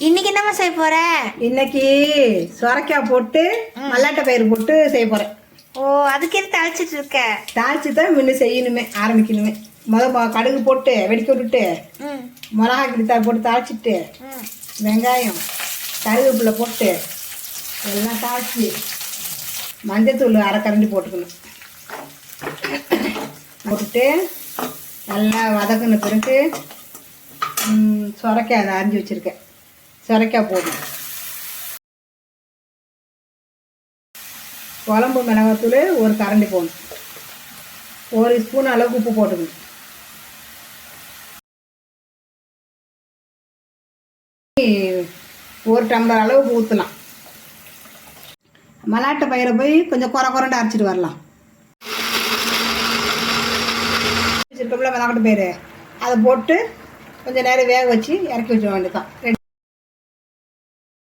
இன்னைக்கு என்னம்மா செய்ய போற? இன்னைக்கு சுரக்காய் போட்டு மல்லாட்டை பயிர் போட்டு செய்ய போகிறேன் ஓ அதுக்கு எது தாளிச்சிட்டு இருக்க? தாளிச்சு தான் முன்ன செய்யணுமே ஆரம்பிக்கணுமே. முத மொ- கடுகு போட்டு வெடிக்க விட்டுட்டு மிளகா கிடித்தா போட்டு தாளிச்சிட்டு வெங்காயம் கருவேப்பிலை போட்டு எல்லாம் தாளிச்சு மஞ்சத்தூள் அரை கரண்டி போட்டுக்கணும். போட்டுட்டு நல்லா வதக்குன பிறகு சுரைக்காய் அதை அரிஞ்சு வச்சுருக்கேன். சிறைக்கா போடணும் குழம்பு மிளகாத்தூள் ஒரு கரண்டி போடணும் ஒரு ஸ்பூன் அளவுக்கு உப்பு போட்டுக்கணும். ஒரு டம்ளர் அளவுக்கு ஊற்றலாம் மலாட்டை பயிரை போய் கொஞ்சம் குறை குறண்டு அரைச்சிட்டு வரலாம். வச்சிருக்கோம்ல மலாட்டை பயிர். அதை போட்டு கொஞ்சம் நேரம் வேக வச்சு இறக்கி வச்சிட வேண்டியதான்